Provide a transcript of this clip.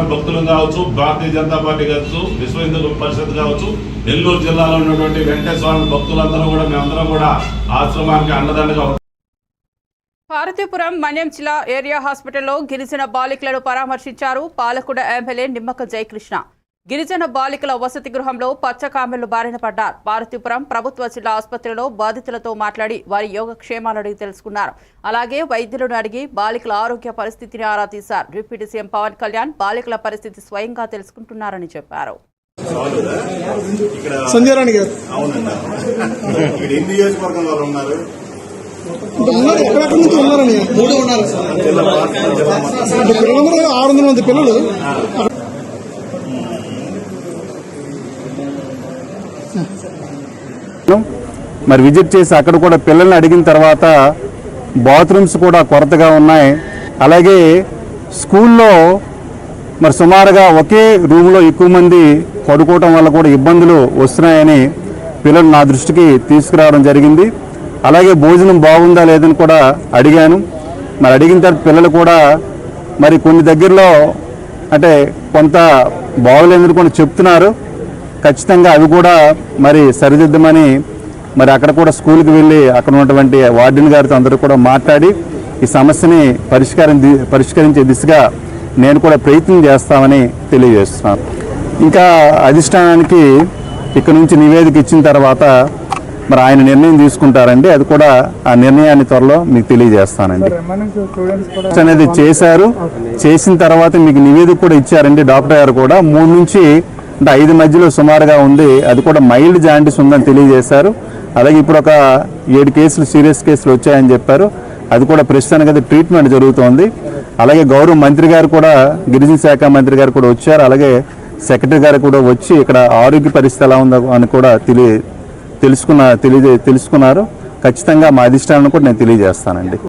స్వామి భక్తులు కావచ్చు భారతీయ జనతా పార్టీ కావచ్చు విశ్వ హిందూ పరిషత్ కావచ్చు నెల్లూరు జిల్లాలో ఉన్నటువంటి వెంకటేశ్వర భక్తులందరూ కూడా మేమందరం కూడా ఆశ్రమానికి అండదండగా పార్వతీపురం మన్యం జిల్లా ఏరియా హాస్పిటల్లో గిరిజన బాలికలను పరామర్శించారు పాలకుడ ఎమ్మెల్యే నిమ్మక జయకృష్ణ. గిరిజన బాలికల వసతి గృహంలో పచ్చకామెలు బారిన పడ్డారు. పార్వతీపురం ప్రభుత్వ జిల్లా ఆసుపత్రిలో బాధితులతో మాట్లాడి వారి యోగక్షేమాలను అడిగి తెలుసుకున్నారు. అలాగే వైద్యులను అడిగి బాలికల ఆరోగ్య పరిస్థితిని ఆరా తీశారు. డిప్యూటీ సీఎం పవన్ కళ్యాణ్ బాలికల పరిస్థితి స్వయంగా తెలుసుకుంటున్నారని చెప్పారు. రాణి గారు. అవునండి ఇక్కడ ఎన్ని నియోజకవర్గం వాళ్ళు ఉన్నారు అంటే ఉన్నారు ఎక్కడెక్కడి నుంచి ఉన్నారని మూడు ఉన్నారు జిల్లా పార్టీ జిల్లా మొత్తం అంటే పిల్లలందరూ ఆరు వందల మంది పిల్లలు మరి విజిట్ చేసి అక్కడ కూడా పిల్లల్ని అడిగిన తర్వాత బాత్రూమ్స్ కూడా కొరతగా ఉన్నాయి. అలాగే స్కూల్లో మరి సుమారుగా ఒకే రూమ్లో ఎక్కువ మంది పడుకోవటం వల్ల కూడా ఇబ్బందులు వస్తున్నాయని పిల్లలు నా దృష్టికి తీసుకురావడం జరిగింది. అలాగే భోజనం బాగుందా లేదని కూడా అడిగాను. మరి అడిగిన తర్వాత పిల్లలు కూడా మరి కొన్ని దగ్గరలో అంటే కొంత బాగోలేదని కూడా చెప్తున్నారు. ఖచ్చితంగా అవి కూడా మరి సరిదిద్దమని మరి అక్కడ కూడా స్కూల్కి వెళ్ళి అక్కడ ఉన్నటువంటి వార్డెన్ గారితో అందరూ కూడా మాట్లాడి ఈ సమస్యని పరిష్కారం పరిష్కరించే దిశగా నేను కూడా ప్రయత్నం చేస్తామని తెలియజేస్తున్నాను. ఇంకా అధిష్టానానికి ఇక్కడ నుంచి నివేదిక ఇచ్చిన తర్వాత మరి ఆయన నిర్ణయం తీసుకుంటారండి. అది కూడా ఆ నిర్ణయాన్ని త్వరలో మీకు తెలియజేస్తానండి. అనేది చేశారు. చేసిన తర్వాత మీకు నివేదిక కూడా ఇచ్చారండి డాక్టర్ గారు కూడా. మూడు నుంచి అంటే ఐదు మధ్యలో సుమారుగా ఉంది. అది కూడా మైల్డ్ జాండీస్ ఉందని తెలియజేశారు. అలాగే ఇప్పుడు ఒక ఏడు కేసులు సీరియస్ కేసులు వచ్చాయని చెప్పారు. అది కూడా ప్రస్తుతానికి అది ట్రీట్మెంట్ జరుగుతోంది. అలాగే గౌరవ మంత్రి గారు కూడా గిరిజన శాఖ మంత్రి గారు కూడా వచ్చారు. అలాగే సెక్రటరీ గారు కూడా వచ్చి ఇక్కడ ఆరోగ్య పరిస్థితి ఎలా ఉందో అని కూడా తెలియ తెలుసుకున్న తెలియజే తెలుసుకున్నారు. ఖచ్చితంగా మా అధిష్టానం కూడా నేను తెలియజేస్తానండి.